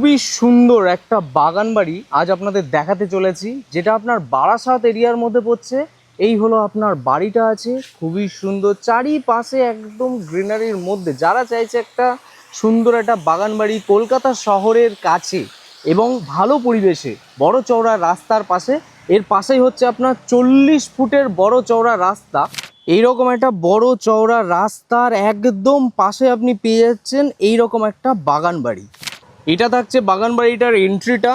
খুবই সুন্দর একটা বাগান বাড়ি আজ আপনাদের দেখাতে চলেছি, যেটা আপনার বারাসাত এরিয়ার মধ্যে পড়ছে। এই হলো আপনার বাড়িটা আছে, খুবই সুন্দর। চারিপাশে একদম গ্রিনারির মধ্যে। যারা চাইছে একটা সুন্দর একটা বাগান বাড়ি কলকাতা শহরের কাছে এবং ভালো পরিবেশে, বড় চওড়া রাস্তার পাশে, এর পাশেই হচ্ছে আপনার চল্লিশ ফুটের বড় চওড়া রাস্তা। এইরকম একটা বড় চওড়া রাস্তার একদম পাশে আপনি পেয়ে যাচ্ছেন এইরকম একটা বাগান বাড়ি এটা থাকছে বাগান বাড়িটার এন্ট্রিটা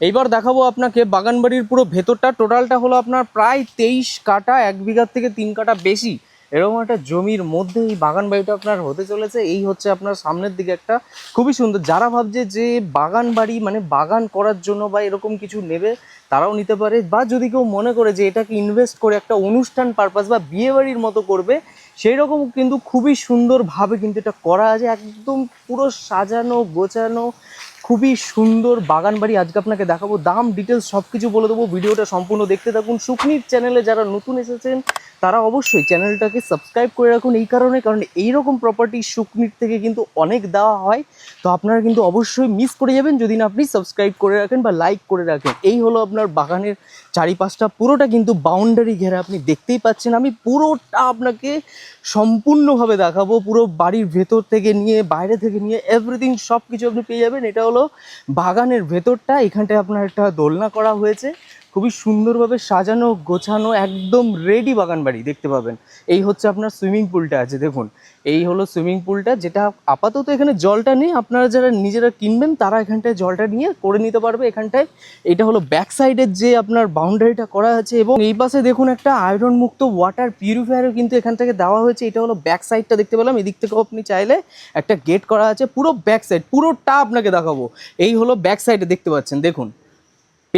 এইবার দেখাবো আপনাকে বাগান বাড়ির পুরো ভেতরটা। টোটালটা হলো আপনার প্রায় তেইশ কাটা, এক বিঘার থেকে তিন কাটা বেশি। এরকম একটা জমির মধ্যে এই বাগান বাড়িটা আপনার হতে চলেছে। এই হচ্ছে আপনার সামনের দিকে একটা খুবই সুন্দর। যারা ভাবছে যে বাগান বাড়ি মানে বাগান করার জন্য বা এরকম কিছু নেবে, তারাও নিতে পারে। বা যদি কেউ মনে করে যে এটাকে ইনভেস্ট করে একটা অনুষ্ঠান পারপাস বা বিয়ে বাড়ির মতো করবে সেই রকম কিন্তু খুবই সুন্দরভাবে কিন্তু এটা করা আছে। একদম পুরো সাজানো গোছানো খুবই সুন্দর বাগান বাড়ি আজকে আপনাকে দেখাবো। দাম ডিটেলস সব কিছু বলে দেবো। ভিডিওটা সম্পূর্ণ দেখতে থাকুন। সুকনির চ্যানেলে যারা নতুন এসেছেন, তারা অবশ্যই চ্যানেলটাকে সাবস্ক্রাইব করে রাখুন এই কারণে, কারণ এইরকম প্রপার্টি সুকনির থেকে কিন্তু অনেক দেওয়া হয়। তো আপনারা কিন্তু অবশ্যই মিস করে যাবেন। যদি না আপনি সাবস্ক্রাইব করে রাখেন বা লাইক করে রাখেন, এই হলো আপনার বাগানের চারিপাশটা। পুরোটা কিন্তু বাউন্ডারি ঘেরা আপনি দেখতেই পাচ্ছেন। আমি পুরোটা আপনাকে সম্পূর্ণভাবে দেখাবো। পুরো বাড়ির ভেতর থেকে নিয়ে, বাইরে থেকে নিয়ে এভরিথিং সব কিছু আপনি পেয়ে যাবেন। এটা হলো বাগানের ভেতরটা এখানটায় আপনার একটা দোলনা করা হয়েছে। খুবই সুন্দরভাবে সাজানো, গোছানো, একদম রেডি বাগান বাড়ি দেখতে পাবেন। এই হচ্ছে আপনার সুইমিং পুলটা আছে, দেখুন। এই হলো সুইমিং পুলটা যেটা আপাতত এখানে জলটা নেই। আপনারা যারা নিজেরা কিনবেন, তারা এখানটায় জলটা নিয়ে করে নিতে পারবে এখানটায়। এটা হলো ব্যাক সাইডের যে আপনার বাউন্ডারিটা করা আছে এবং এই পাশে দেখুন একটা আয়রন মুক্ত ওয়াটার পিউরিফায়ারও কিন্তু এখান থেকে দেওয়া হয়েছে। এটা হলো ব্যাক সাইডটা দেখতে পেলাম। এদিক থেকেও আপনি চাইলে একটা গেট করা আছে। পুরো ব্যাক সাইড পুরোটা আপনাকে দেখাবো। এই হলো ব্যাক সাইডে দেখতে পাচ্ছেন, দেখুন।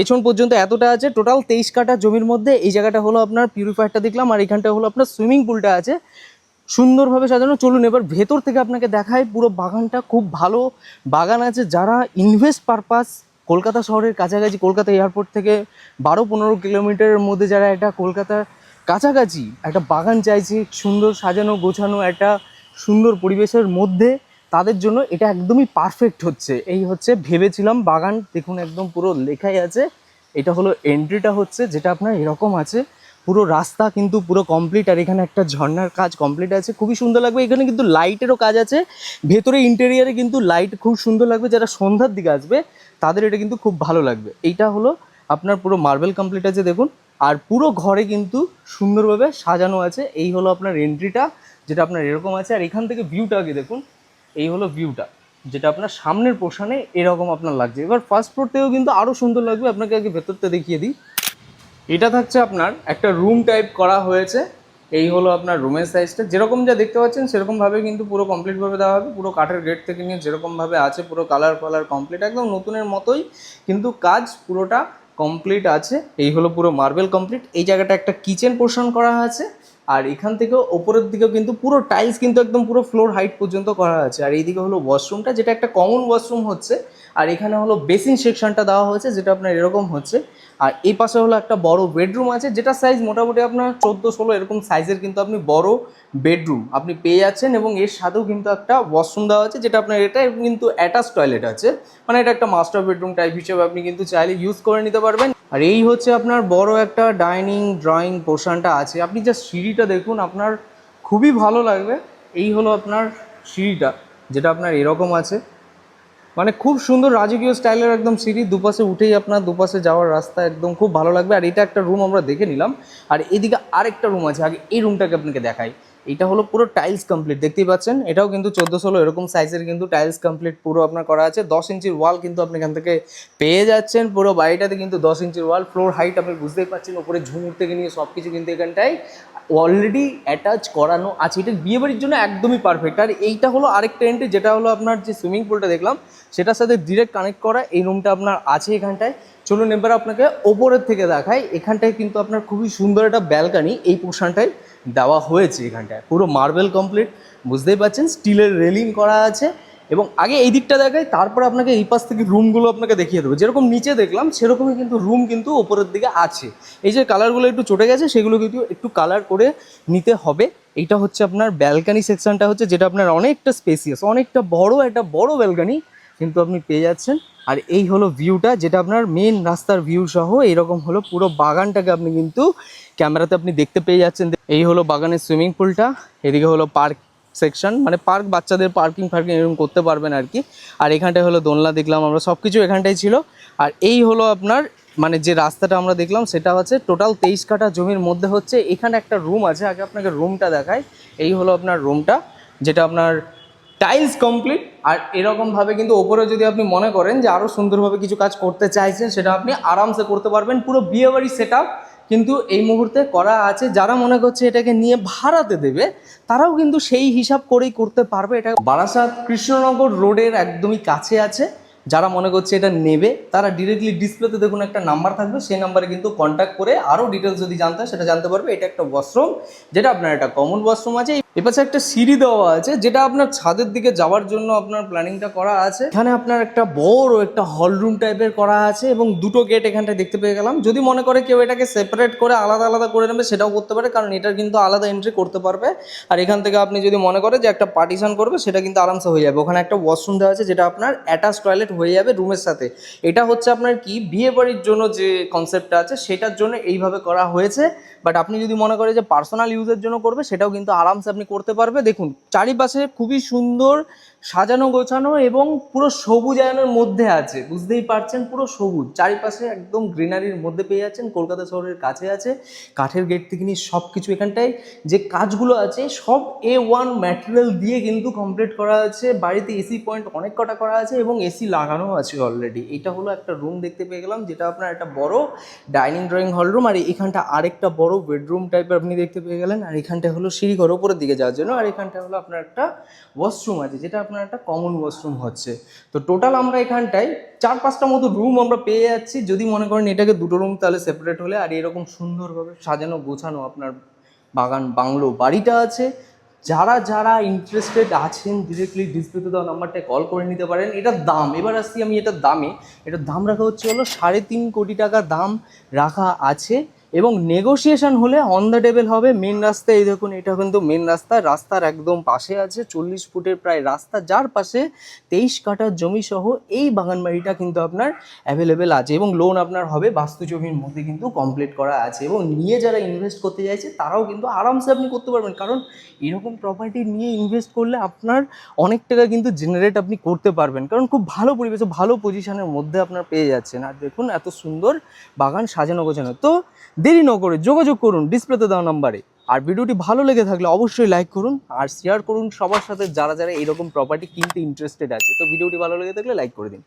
পেছন পর্যন্ত এতটা আছে টোটাল তেইশ কাটা জমির মধ্যে এই জায়গাটা হলো আপনার পিউরিফায়ারটা দেখলাম, আর এখানটা হলো আপনার সুইমিং পুলটা আছে। সুন্দরভাবে সাজানো, চলুন এবার ভেতর থেকে আপনাকে দেখায় পুরো বাগানটা খুব ভালো বাগান আছে। যারা ইনভেস্ট পারপাস কলকাতা শহরের কাছাকাছি, কলকাতা এয়ারপোর্ট থেকে বারো পনেরো কিলোমিটারের মধ্যে যারা এটা কলকাতার কাছাকাছি একটা বাগান চাইছে, সুন্দর সাজানো, গোছানো, একটা সুন্দর পরিবেশের মধ্যে তাদের জন্য এটা একদমই পারফেক্ট হচ্ছে। এই হচ্ছে ভেবেছিলাম বাগান, দেখুন একদম পুরো লেখাই আছে। এটা হলো এন্ট্রিটা হচ্ছে, যেটা আপনার এরকম আছে। পুরো রাস্তা কিন্তু পুরো কমপ্লিট আর এখানে একটা ঝর্ণার কাজ কমপ্লিট আছে। খুবই সুন্দর লাগবে। এখানে কিন্তু লাইটেরও কাজ আছে। ভেতরে ইন্টেরিয়ারে কিন্তু লাইট খুব সুন্দর লাগবে। যারা সন্ধ্যার দিকে আসবে, তাদের এটা কিন্তু খুব ভালো লাগবে। এইটা হলো আপনার পুরো মার্বেল কমপ্লিট আছে, দেখুন। আর পুরো ঘরে কিন্তু সুন্দরভাবে সাজানো আছে। এই হলো আপনার এন্ট্রিটা যেটা আপনার এরকম আছে। আর এখান থেকে ভিউটা আগে দেখুন। এই হলো ভিউটা যেটা আপনার সামনের পোর্শনে এরকম আপনার লাগছে। এবার ফার্স্ট ফ্লোর থেকেও কিন্তু আরও সুন্দর লাগবে, আপনাকে আগে ভেতরটা দেখিয়ে দিই। এটা থাকছে আপনার একটা রুম টাইপ করা হয়েছে, এই হলো আপনার রুমের সাইজটা যেরকম যা দেখতে পাচ্ছেন সেরকমভাবে কিন্তু পুরো কমপ্লিটভাবে দেওয়া হবে। পুরো কাঠের গেট থেকে নিয়ে যেরকমভাবে আছে, পুরো কালার ফালার কমপ্লিট একদম নতুনের মতোই। কিন্তু কাজ পুরোটা কমপ্লিট আছে, এই হলো পুরো মার্বেল কমপ্লিট এই জায়গাটা একটা কিচেন পোর্শন করা আছে। আর এখান থেকে ওপরের দিকেও কিন্তু পুরো টাইলস কিন্তু একদম পুরো ফ্লোর হাইট পর্যন্ত করা আছে। আর এইদিকে হলো ওয়াশরুমটা যেটা একটা কমন ওয়াশরুম হচ্ছে, আর এখানে হলো বেসিন সেকশনটা দেওয়া হয়েছে, যেটা আপনার এরকম হচ্ছে। আর এই পাশে হলো একটা বড় বেডরুম আছে, যেটা সাইজ মোটামুটি আপনার চোদ্দ ষোলো এরকম সাইজের কিন্তু আপনি বড় বেডরুম আপনি পেয়ে যাচ্ছেন এবং এর সাথেও কিন্তু একটা ওয়াশরুম দেওয়া আছে, যেটা আপনার এটা কিন্তু অ্যাটাচ টয়লেট আছে। মানে এটা একটা মাস্টার বেডরুম টাইপ হিসেবে আপনি কিন্তু চাইলে ইউজ করে নিতে পারবেন। আর এই হচ্ছে আপনার বড় একটা ডাইনিং ড্রয়িং পোর্শনটা আছে। আপনি জাস্ট সিঁড়িটা দেখুন, আপনার খুবই ভালো লাগবে। এই হলো আপনার সিঁড়িটা, যেটা আপনার এরকম আছে। মানে খুব সুন্দর রাজকীয় স্টাইলের একদম সিঁড়ি, দুপাশে উঠেই আপনার, দুপাশে যাওয়ার রাস্তা একদম খুব ভালো লাগবে। আর এটা একটা রুম আমরা দেখে নিলাম। আর এদিকে আরেকটা রুম আছে, আগে এই রুমটাকে আপনাকে দেখাই। এটা হলো পুরো টাইলস কমপ্লিট দেখতেই পাচ্ছেন? এটাও কিন্তু চোদ্দ ষোলো এরকম সাইজের কিন্তু টাইলস কমপ্লিট পুরো আপনার করা আছে। দশ ইঞ্চির ওয়াল কিন্তু আপনি এখান থেকে পেয়ে যাচ্ছেন। পুরো বাড়িটাতে কিন্তু দশ ইঞ্চির ওয়াল ফ্লোর হাইট আপনি বুঝতেই পারছেন। ওপরে ঝুমুর থেকে নিয়ে সব কিছু কিন্তু এখানটায় অলরেডি অ্যাটাচ করানো আছে। এটা বিয়েবাড়ির জন্য একদমই পারফেক্ট আর এইটা হলো আরেকটা এন্ট্রি যেটা হলো আপনার যে সুইমিং পুলটা দেখলাম, সেটার সাথে ডিরেক্ট কানেক্ট করা এই রুমটা আপনার আছে এখানটায়। চলুন এবার আপনাকে ওপরের থেকে দেখাই। এখানটায় কিন্তু আপনার খুবই সুন্দর একটা ব্যালকানি এই পোর্শনটায় দেওয়া হয়েছে এখানটায়। পুরো মার্বেল কমপ্লিট বুঝতেই পারছেন? স্টিলের রেলিং করা আছে। এবং আগে এই দিকটা দেখাই, তারপর আপনাকে এই পাশ থেকে রুমগুলো আপনাকে দেখিয়ে দেবো। যেরকম নিচে দেখলাম, সেরকমই কিন্তু রুম কিন্তু ওপরের দিকে আছে। এই যে কালারগুলো একটু চটে গেছে, সেগুলো কিন্তু একটু কালার করে নিতে হবে। এইটা হচ্ছে আপনার ব্যালকানি সেকশনটা হচ্ছে, যেটা আপনার অনেকটা স্পেসিয়াস অনেকটা বড়, একটা বড় ব্যালকানি কিন্তু আপনি পেয়ে যাচ্ছেন। আর এই হলো ভিউটা যেটা আপনার মেন রাস্তার ভিউ সহ, এরকম হলো পুরো বাগানটাকে আপনি কিন্তু ক্যামেরাতে আপনি দেখতে পেয়ে যাচ্ছেন। এই হলো বাগানের সুইমিং পুলটা এদিকে হলো পার্ক সেকশন মানে পার্ক বাচ্চাদের পার্কিং ফার্কিং এরকম করতে পারবেন আর কি। আর এখানটায় হলো দোলনা দেখলাম আমরা সব কিছু এখানটাই ছিল। আর এই হলো আপনার মানে যে রাস্তাটা আমরা দেখলাম, সেটা হচ্ছে টোটাল তেইশ কাঠা জমির মধ্যে হচ্ছে, এখানে একটা রুম আছে, আগে আপনাকে রুমটা দেখায় এই হলো আপনার রুমটা যেটা আপনার টাইলস কমপ্লিট আর এরকমভাবে কিন্তু ওপরে যদি আপনি মনে করেন যে আরও সুন্দরভাবে কিছু কাজ করতে চাইছেন, সেটা আপনি আরামসে করতে পারবেন। পুরো বিয়েবাড়ি সেট কিন্তু এই মুহূর্তে করা আছে, যারা মনে করছে এটাকে নিয়ে ভাড়াতে দেবে, তারাও কিন্তু সেই হিসাব করেই করতে পারবে। এটা বারাসাত কৃষ্ণনগর রোডের একদমই কাছে আছে। যারা মনে করছে এটা নেবে, তারা ডিরেক্টলি ডিসপ্লেতে দেখুন একটা নাম্বার থাকবে। সেই নাম্বারে কিন্তু কন্ট্যাক্ট করে আরও ডিটেলস যদি জানতে হয়, সেটা জানতে পারবে। এটা একটা ওয়াশরুম যেটা আপনার একটা কমন ওয়াশরুম আছে। এ পাশে একটা সিঁড়ি দেওয়া আছে, যেটা আপনার ছাদের দিকে যাওয়ার জন্য আপনার প্ল্যানিংটা করা আছে। এখানে আপনার একটা বড় একটা হল রুম টাইপের করা আছে এবং দুটো গেট এখানটায় দেখতে পেয়ে গেলাম। যদি মনে করে কেউ এটাকে সেপারেট করে আলাদা আলাদা করে নেবে, সেটাও করতে পারে, কারণ এটার কিন্তু আলাদা এন্ট্রি করতে পারবে। আর এখান থেকে আপনি যদি মনে করে যে একটা পার্টিশন করবে, সেটা কিন্তু আরামসে হয়ে যাবে। ওখানে একটা ওয়াশরুম দেওয়া আছে, যেটা আপনার অ্যাটাচ টয়লেট হয়ে যাবে রুমের সাথে। এটা হচ্ছে আপনার কি বিয়ে বাড়ির জন্য যে কনসেপ্টটা আছে, সেটার জন্য এইভাবে করা হয়েছে। বাট আপনি যদি মনে করে যে পার্সোনাল ইউজের জন্য করবে, সেটাও কিন্তু আরামসে আপনি করতে পারবে। দেখুন চারিপাশে খুবই সুন্দর সাজানো, গোছানো এবং পুরো সবুজায়নের মধ্যে আছে। বুঝতেই পারছেন? পুরো সবুজ। চারিপাশে একদম গ্রিনারির মধ্যে পেয়ে যাচ্ছেন, কলকাতা শহরের কাছে আছে। কাঠের গেট থেকে নিয়ে সব কিছু এখানটায়। যে কাজগুলো আছে, সব এ ওয়ান ম্যাটেরিয়াল দিয়ে কিন্তু কমপ্লিট করা আছে। বাড়িতে এসি পয়েন্ট অনেক কটা করা আছে এবং এসি লাগানো আছে অলরেডি এটা হলো একটা রুম দেখতে পেয়ে গেলাম, যেটা আপনার একটা বড় ডাইনিং ড্রয়িং হল রুম আর এখানটা আরেকটা বড় বেডরুম টাইপের আপনি দেখতে পেয়ে গেলেন। আর এখানটা হলো সিঁড়িঘর ওপরের দিকে যাওয়ার জন্য। আর এখানটা হলো আপনার একটা ওয়াশরুম আছে, যেটা আপনার একটা কমন ওয়াশরুম হচ্ছে। তো টোটাল আমরা এখানটায় চার পাঁচটা মতো রুম আমরা পেয়ে যাচ্ছি। যদি মনে করেন এটাকে দুটো রুম তাহলে সেপারেট হলে আর এরকম সুন্দরভাবে সাজানো, গোছানো আপনার বাগান, বাংলো, বাড়িটা আছে। যারা যারা ইন্টারেস্টেড আছেন ডিরেক্টলি ডিসপ্লেতে দেওয়া নাম্বারটায় কল করে নিতে পারেন। এটার দাম, এবার আসছি আমি এটার দামে। এটার দাম রাখা হচ্ছে হলো সাড়ে তিন কোটি টাকা দাম রাখা আছে। এবং নেগোসিয়েশন হলে অন দ্য টেবিল হবে মেন রাস্তায় এই দেখুন, এটা কিন্তু মেন রাস্তা, রাস্তার একদম পাশে আছে, চল্লিশ ফুটের প্রায় রাস্তা, যার পাশে তেইশ কাঠার জমি সহ এই বাগান বাড়িটা কিন্তু আপনার অ্যাভেলেবেল আছে এবং লোন আপনার হবে বাস্তু জমির মধ্যে কিন্তু কমপ্লিট করা আছে এবং নিয়ে যারা ইনভেস্ট করতে চাইছে, তারাও কিন্তু আরামসে আপনি করতে পারবেন। কারণ এরকম প্রপার্টি নিয়ে ইনভেস্ট করলে আপনার অনেক টাকা কিন্তু জেনারেট আপনি করতে পারবেন। কারণ খুব ভালো পরিবেশে, ভালো পজিশনের মধ্যে আপনার পেয়ে যাচ্ছেন। আর দেখুন, এত সুন্দর বাগান সাজানো গোছানো। তো দেরি ন করে যোগাযোগ করুন ডিসপ্লেতে দেওয়া নাম্বারে। আর ভিডিওটি ভালো লেগে থাকলে অবশ্যই লাইক করুন আর শেয়ার করুন সবার সাথে যারা যারা এরকম প্রপার্টি কিনতে ইন্টারেস্টেড আছে। তো ভিডিওটি ভালো লেগে থাকলে লাইক করে দিন।